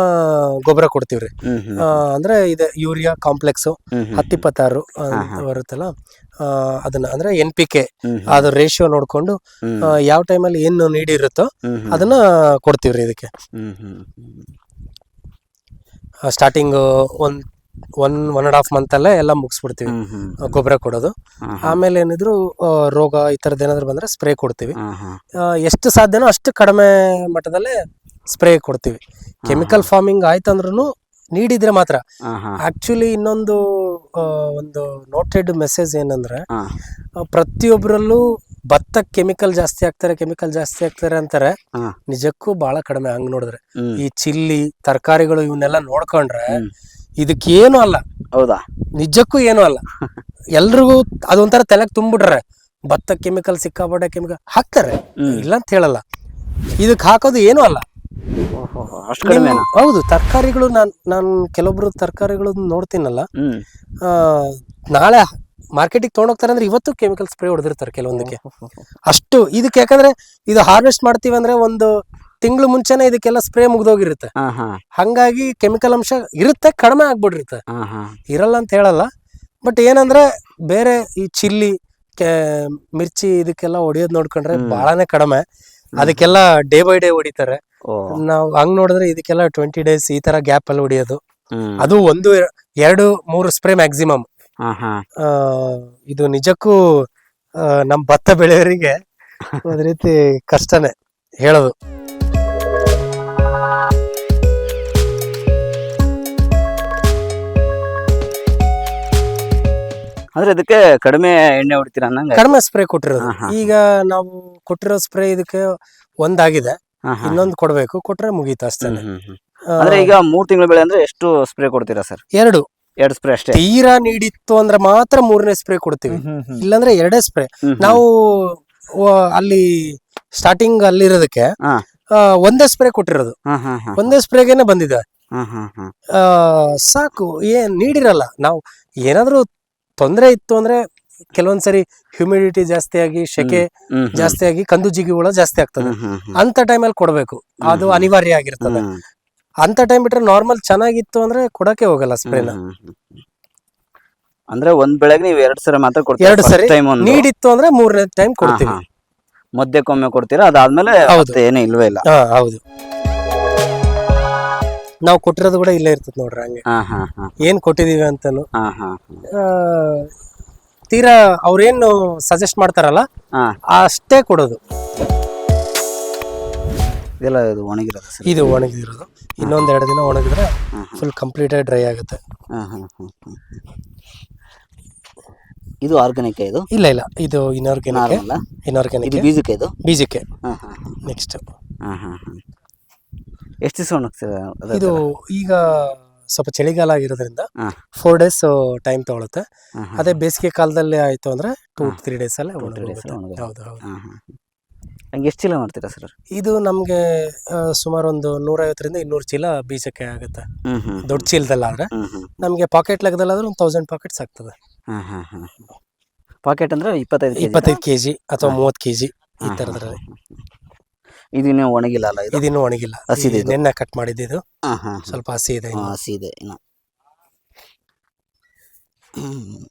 ಗೊಬ್ಬರ ಕೊಡ್ತೀವ್ರಿ ಹ್ಮ್ ಹ್ಮ್ ಆ, ಅಂದ್ರೆ ಇದೆ ಯೂರಿಯಾ ಕಾಂಪ್ಲೆಕ್ಸ್ ಹ್ಮ್ ಹ್ಮ್ ಹತ್ತಿಪ್ಪತ್ತಾರು. ಬರುತ್ತಲ್ಲ. ಆ, ಅದನ್ನ ಅಂದ್ರೆ ಎನ್ ಪಿ ಕೆ ಹ್ಮ್ ಅದ್ರ ರೇಷಿಯೋ ನೋಡ್ಕೊಂಡು ಹ್ಮ್. ಟೈಮ್ ಯಾವ ಟೈಮಲ್ಲಿ ಏನು ನೀಡಿರುತ್ತೋ ಹ್ಮ್ ಹ್ಮ್. ಅದನ್ನ ಕೊಡ್ತೀವ್ರಿ ಇದಕ್ಕೆ. ಹ್ಮ್ ಹ್ಮ್ ಹ್ಮ್. ಸ್ಟಾರ್ಟಿಂಗ್ ಒಂದ್ one one and half month ಅಲ್ಲೇ ಎಲ್ಲ ಮುಗಿಸ್ಬಿಡ್ತೀವಿ. ಗೊಬ್ಬರ ಕೊಡೋದು. ಆಮೇಲೆ ಏನಿದ್ರು ರೋಗ ಈ ಥರದ್ದು ಏನಾದ್ರು ಬಂದ್ರೆ ಸ್ಪ್ರೇ ಕೊಡ್ತೀವಿ. ಎಷ್ಟು ಸಾಧ್ಯನೋ ಅಷ್ಟು ಕಡಿಮೆ ಮಟ್ಟದಲ್ಲೇ ಸ್ಪ್ರೇ ಕೊಡ್ತೀವಿ. ಕೆಮಿಕಲ್ ಫಾರ್ಮಿಂಗ್ ಆಯ್ತಂದ್ರೂ ನೀಡಿದ್ರೆ ಮಾತ್ರ. ಆಕ್ಚುಲಿ ಇನ್ನೊಂದು ಒಂದು ನೋಟೆಡ್ ಮೆಸೇಜ್ ಏನಂದ್ರೆ ಪ್ರತಿಯೊಬ್ಬರಲ್ಲೂ ಭತ್ತ ಕೆಮಿಕಲ್ ಜಾಸ್ತಿ ಆಗ್ತಾರೆ ಕೆಮಿಕಲ್ ಜಾಸ್ತಿ ಆಗ್ತಾರೆ ಅಂತಾರೆ ನಿಜಕ್ಕೂ ಬಹಳ ಕಡಿಮೆ. ಹಂಗ್ ನೋಡಿದ್ರೆ. ಈ ಚಿಲ್ಲಿ ತರಕಾರಿಗಳು ಇವನ್ನೆಲ್ಲ ನೋಡ್ಕೊಂಡ್ರೆ. ಇದಕ್ಕೇನು ಅಲ್ಲ. ಹೌದಾ? ನಿಜಕ್ಕೂ ಏನು ಅಲ್ಲ. ಎಲ್ರಿಗೂ ಅದೊಂಥರ ತಲೆಗೆ ತುಂಬಿಟ್ರೆ ಭತ್ತ ಕೆಮಿಕಲ್ ಸಿಕ್ಕಾಪಟ್ಟೆ ಕೆಮಿಕಲ್ ಹಾಕ್ತಾರೆ. ಇಲ್ಲ ಅಂತ ಹೇಳಲ್ಲ. ಇದಕ್ಕೆ ಹಾಕೋದು ಏನು ಅಲ್ಲ. ಹೌದು ತರಕಾರಿಗಳು ನಾನ್ ನಾನು ಕೆಲವೊಬ್ರು ತರಕಾರಿಗಳು ನೋಡ್ತೀನಲ್ಲ. ಆ, ನಾಳೆ ಮಾರ್ಕೆಟಿಗೆ ತೊಗೊಂಡೋಗ್ತಾರೆ ಅಂದ್ರೆ ಇವತ್ತು ಕೆಮಿಕಲ್ ಸ್ಪ್ರೇ ಹೊಡೆದಿರ್ತಾರೆ ಕೆಲವೊಂದಕ್ಕೆ. ಅಷ್ಟು ಇದಕ್ಕೆ ಯಾಕಂದ್ರೆ ಇದು ಹಾರ್ವೆಸ್ಟ್ ಮಾಡ್ತೀವಿ ಅಂದ್ರೆ ಒಂದು ತಿಂಗಳು ಮುಂಚೆನೆ ಇದಕ್ಕೆಲ್ಲ ಸ್ಪ್ರೇ ಮುಗ್ದೋಗಿರುತ್ತೆ. ಹಂಗಾಗಿ ಕೆಮಿಕಲ್ ಅಂಶ ಇರುತ್ತೆ ಕಡಿಮೆ ಆಗ್ಬಿಟ್ಟಿರುತ್ತೆ ಇರಲ್ಲ ಅಂತ ಹೇಳಲ್ಲ. ಬಟ್ ಏನಂದ್ರೆ ಬೇರೆ ಈ ಚಿಲ್ಲಿ ಮಿರ್ಚಿ ಇದಕ್ಕೆಲ್ಲ ಹೊಡಿಯೋದ್ ನೋಡ್ಕೊಂಡ್ರೆ. ಬಹಳನೇ ಕಡಿಮೆ. ಅದಕ್ಕೆಲ್ಲ ಡೇ ಬೈ ಡೇ ಹೊಡಿತಾರೆ. ನಾವು ಹಂಗ್ ನೋಡಿದ್ರೆ ಇದಕ್ಕೆಲ್ಲ ಟ್ವೆಂಟಿ ಡೇಸ್ ಈ ತರ ಗ್ಯಾಪ್ ಅಲ್ಲಿ ಹೊಡಿಯೋದು. ಅದು ಒಂದು ಎರಡು ಮೂರು ಸ್ಪ್ರೇ ಮ್ಯಾಕ್ಸಿಮಮ್. ಇದು ನಿಜಕ್ಕೂ ನಮ್ ಭತ್ತ ಬೆಳೆಯೋರಿಗೆ ಒಂದ್ ರೀತಿ ಕಷ್ಟನೇ ಹೇಳೋದು. ಅಂದ್ರೆ ಇದಕ್ಕೆ ಕಡಿಮೆ ಎಣ್ಣೆ ಹೊಡಿತೀರ ಅನ್ನಂಗ ಕಡಿಮೆ ಸ್ಪ್ರೇ ಕೊಟ್ಟಿರೋದು. ಈಗ ನಾವು ಕೊಟ್ಟಿರೋ ಸ್ಪ್ರೇ ಇದಕ್ಕೆ ಒಂದಾಗಿದೆ. ಇನ್ನೊಂದು ಕೊಡ್ಬೇಕು. ಕೊಟ್ರೆ ಮುಗೀತು ಅಷ್ಟೇ. ಅಂದ್ರೆ ಈಗ ಮೂರ್ ತಿಂಗಳ ಬೆಳೆ ಅಂದ್ರೆ ಎಷ್ಟು ಸ್ಪ್ರೇ ಕೊಡ್ತೀರಾ ಸರ್? ಎರಡು. ಎರಡು ಸ್ಪ್ರೇ ಅಷ್ಟೇ? ತೀರಾ ನೀಡಿತ್ತು ಅಂದ್ರೆ ಮಾತ್ರ ಮೂರನೇ ಸ್ಪ್ರೇ ಕೊಡ್ತೀವಿ. ಇಲ್ಲಾಂದ್ರೆ ಎರಡೇ ಸ್ಪ್ರೇ ನಾವು ಅಲ್ಲಿ ಸ್ಟಾರ್ಟಿಂಗ್ ಅಲ್ಲಿರೋದಕ್ಕೆ ಒಂದೇ ಸ್ಪ್ರೇ ಕೊಟ್ಟಿರೋದು. ಒಂದೇ ಸ್ಪ್ರೇಗೇನೆ ಬಂದಿದೆ. ಸಾಕು. ಏನ್ ನೀಡಿರಲ್ಲ. ನಾವು ಏನಾದ್ರೂ ತೊಂದರೆ ಇತ್ತು ಅಂದ್ರೆ ಕೆಲವೊಂದ್ಸರಿ ಹ್ಯೂಮಿಡಿಟಿ ಜಾಸ್ತಿ ಆಗಿ ಶೆಕೆ ಹ್ಮ್, ಹ್ಮ್. ಜಾಸ್ತಿ ಆಗಿ ಕಂದು ಜಿಗಿಹುಳ ಜಾಸ್ತಿ ಆಗ್ತದೆ. ಅಂತ ಟೈಮಲ್ಲಿ ಕೊಡಬೇಕು. ಅದು ಅನಿವಾರ್ಯ ಆಗಿರ್ತದೆ. ಅಂತ ಟೈಮ್ ಬಿಟ್ರೆ ನಾರ್ಮಲ್ ಚೆನ್ನಾಗಿತ್ತು ಅಂದ್ರೆ ಕೊಡಕ್ಕೆ ಹೋಗಲ್ಲ ಸ್ಪ್ರೇನ. ಅಂದ್ರೆ ಒಂದ್ ಬೆಳೆಗೆ ನೀವು ಎರಡ್ ಸರಿ ಮಾತ್ರ ಕೊಡ್ತೀರಾ ಎರಡು ಸರಿ ನೀಡಿತ್ತು ಅಂದ್ರೆ ಮೂರನೇ ಟೈಮ್ ಕೊಡ್ತೀವಿ. ಮದ್ಯಕ್ಕೊಮ್ಮೆ ಮಧ್ಯಕ್ಕೊಮ್ಮೆ ಕೊಡ್ತೀರಾ? ಅದಾದ್ಮೇಲೆ ಏನೂ ಇಲ್ವೇ ಇಲ್ಲ. ಹೌದು. ನಾವು ಕೊಟ್ಟಿರೋದು ಕೂಡ ಇಲ್ಲೇ ಇರ್ತದೆ ನೋಡ್ರಿ ಹಂಗೆ. ಹಾ ಹಾ ಹಾ. ಏನ್ ಕೊಟ್ಟಿದೀವಿ ಅಂತಾನು. ಹಾ ಹಾ ಆ, ತೀರಾ ಅವ್ರೇನು ಸಜೆಸ್ಟ್ ಮಾಡ್ತಾರಲ್ಲ ಹಾ. ಅಷ್ಟೇ ಕೊಡೋದು. ಇದೆಲ್ಲ ಇದು ಒಣಗಿರೋದು ಸರ್? ಇದು ಒಣಗಿದಿರೋದು ಇನ್ನೊಂದ್ ಎರಡು ದಿನ ಒಣಗಿದ್ರೆ ಫುಲ್ ಕಂಪ್ಲೀಟ್ ಡ್ರೈ ಆಗುತ್ತೆ. ಹಾ, ಹಾ, ಹಾ, ಹಾ. ಇದು ಆರ್ಗಾನಿಕ್ ಇದು? ಇಲ್ಲ ಇಲ್ಲ. ಇದು ಇನಾರ್ಗ್ಯಾನಿಕ್ ನಾರ್ಮಲ್? ಇದು ಬೀಜಕ್ಕೆ ಇದು? ಬೀಜಕ್ಕೆ. ಹಾ ಹಾ ನೆಕ್ಸ್ಟ್ ಹಾ ಎಷ್ಟು ದಿವಸ ಒಣಗ್ತದೆ ಇದು ಈಗ ಸ್ವಲ್ಪ ಚಳಿಗಾಲ ಆಗಿರೋದ್ರಿಂದ ಹಾ. ಫೋರ್ ಡೇಸ್ ಟೈಮ್ ತಗೊಳುತ್ತೆ. ಹಾ, ಹಾ, ಅದೇ ಬೇಸಿಗೆ ಕಾಲದಲ್ಲಿ ಆಯ್ತು ಅಂದ್ರೆ ಟೂ ಹಾ. ತ್ರೀ ಡೇಸ್ ಅಲ್ಲೇ Two, ಡೇಸ್ days ಒಣಗೋಗುತ್ತೆ. ಅಲ್ಲಿ ಒಣಗೋಗುತ್ತೆ. ಹೌದು ಹೌದು. ಹಾ, ಹಾ. ಹಂಗೆ ಎಷ್ಟು ಚೀಲ ಮಾಡ್ತೀರಾ ಸರ್? ಇದು ನಮ್ಗೆ ಆ, ಸುಮಾರು ಒಂದು ನೂರೈವತ್ತರಿಂದ ಇನ್ನೂರು ಚೀಲ ಬೀಜಕ್ಕೆ ಆಗುತ್ತೆ. ಹ್ಮ್ ಹ್ಮ್ ದೊಡ್ಡ ಚೀಲದಲ್ಲಾದ್ರೆ ಹ್ಮ್ ಹ್ಮ್. ನಮಗೆ ಪಾಕೆಟ್ ಲೆಕ್ಕದಲ್ಲಾದ್ರೆ ಒಂದು ತೌಸಂಡ್ ಪಾಕೆಟ್ಸ್ ಆಗ್ತದೆ. ಹಾ ಹಾ ಹಾ. ಪಾಕೆಟ್ ಅಂದ್ರೆ ಇಪ್ಪತ್ತೈದು ಕೆಜಿ ಇಪ್ಪತ್ತೈದು ಕೆಜಿ ಅಥವಾ ಹಾ. ಮೂವತ್ತು ಕೆಜಿ ಈ ಹಾ, ಹಾ, ತರದ್ರಲ್ಲಿ ಇದು ಇನ್ನೂ ಒಣಗಿಲ್ಲ ಅಲ್ಲ ಇದು? ಇದಿನ್ನೂ ಒಣಗಿಲ್ಲ. ಹಸಿದೆ ಇದು. ನೆನ್ನೆ ಕಟ್ ಮಾಡಿದ್ದು ಇದು. ಹಾ ಹಾ. ಸ್ವಲ್ಪ ಹಸಿ ಇದೆ ಹಾ, ಇನ್ನು. ಹಸಿ ಇದೆ ಇನ್ನು. ಹ್ಮ್.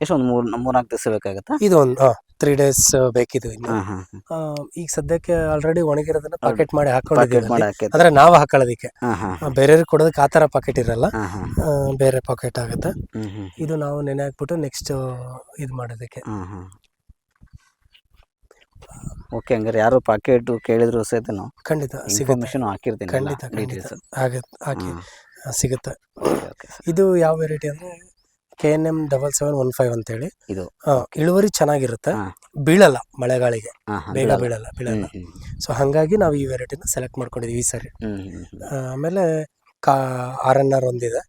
ಎಷ್ಟು ಒಂದು ಮೂರ್ ಮೂರ್ನಾಲ್ಕು ದಿವಸ ಬೇಕಾಗತ್ತಾ? ಇದು ಒಂದು ತ್ರೀ ಡೇಸ್ ಬೇಕಿದು ಇನ್ನು. ಹಾ ಹಾ ಆ, ಈಗ ಸದ್ಯಕ್ಕೆ ಆಲ್ರೆಡಿ ಒಣಗಿರೋದನ್ನ ಪಾಕೆಟ್ ಮಾಡಿ ಹಾಕೊಂಡಿದ್ದೀವಿ ಮಾಡಿ ಅಲ್ಲಿ. ಹಾಕೈತೆ ಅಂದ್ರೆ ನಾವು ಹಾಕೊಳ್ಳೋದಿಕ್ಕೆ. ಹಾ ಹಾ ಆ, ಬೇರೆಯವ್ರಿಗೆ ಕೊಡೋದಕ್ಕೆ ಆ ಥರ ಪಾಕೆಟ್ ಇರಲ್ಲ. ಹಾ ಹಾ. ಆ, ಬೇರೆ ಪಾಕೆಟ್ ಆಗುತ್ತೆ. ಹ್ಮ್ ಹ್ಮ್. ಇದು ನಾವು ನೆನೆ ಹಾಕ್ಬಿಟ್ಟು ನೆಕ್ಸ್ಟ್ ಇದು ಮಾಡೋದಕ್ಕೆ. ಹಾ ಹಾ ಓಕೆ ಹಂಗಾರೆ ಯಾರು ಪಾಕೆಟ್ ಕೇಳಿದ್ರು ಸಹಿತ ನಾವು ಖಂಡಿತ ಸಿಗುತ್ತೆ. ಹಾಕಿರ್ತೀನಿ ಖಂಡಿತ ಖಂಡಿತ. ಡೀಟೇಲ್ಸ್ ಆಗತ್ತೆ ಹಾಕಿ ಸಿಗುತ್ತೆ. ಓಕೆ ಓಕೆ ಸರ್ ಇದು ಯಾವ ವೆರೈಟಿ ಅಂದರೆ K N M double seven one five ಅಂತೇಳಿ. ಇದು. ಆ, ಇಳುವರಿ ಚೆನ್ನಾಗಿರುತ್ತೆ. ಹಾ. ಬೀಳಲ್ಲ ಮಳೆಗಾಳಿಗೆ. ಹಾ ಹಾ ಬೇಗ. ಬೀಳಲ್ಲ. ಬೀಳಲ್ಲ ಸೊ ಹಾಗಾಗಿ ನಾವು ಈ ವೆರೈಟಿನ ಸೆಲೆಕ್ಟ್ ಮಾಡ್ಕೊಂಡಿದ್ವಿ ಈ ಸರಿ. ಆಮೇಲೆ ಕಾ ಆರ್ ಎನ್ ಆರ್ ಒಂದಿದೆ.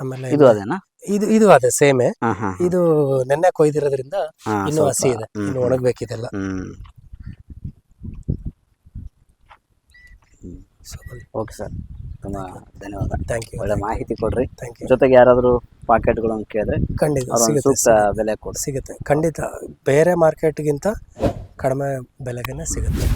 ಆಮೇಲೆ ಇದು ಅದೇನಾ? ಇದು ಇದು ಅದೇ ಸೇಮೆ. ಇದು ನೆನ್ನೆ ಕೊಯ್ದಿರೋದ್ರಿಂದ ಇನ್ನು ಹಸಿ ಇದೆ. ಇನ್ನು. ಒಣಗ್ಬೇಕಿದೆಲ್ಲ. Okay sir. ತುಂಬಾ ಧನ್ಯವಾದ. ಥ್ಯಾಂಕ್ ಯು ಒಳ್ಳೆ ಮಾಹಿತಿ ಕೊಡ್ರಿ. ಥ್ಯಾಂಕ್ ಯು ಜೊತೆಗೆ ಯಾರಾದರೂ ಪಾಕೆಟ್ಗಳನ್ನು ಕೇಳಿದ್ರೆ ಖಂಡಿತ. ಸಿಗುತ್ತೆ ಸೂಕ್ತ ಬೆಲೆ ಕೊಡಿ ಸಿಗುತ್ತೆ. ಖಂಡಿತ. ಬೇರೆ ಮಾರ್ಕೆಟ್ಗಿಂತ ಕಡಿಮೆ ಬೆಲೆಗೇನೆ ಸಿಗುತ್ತೆ.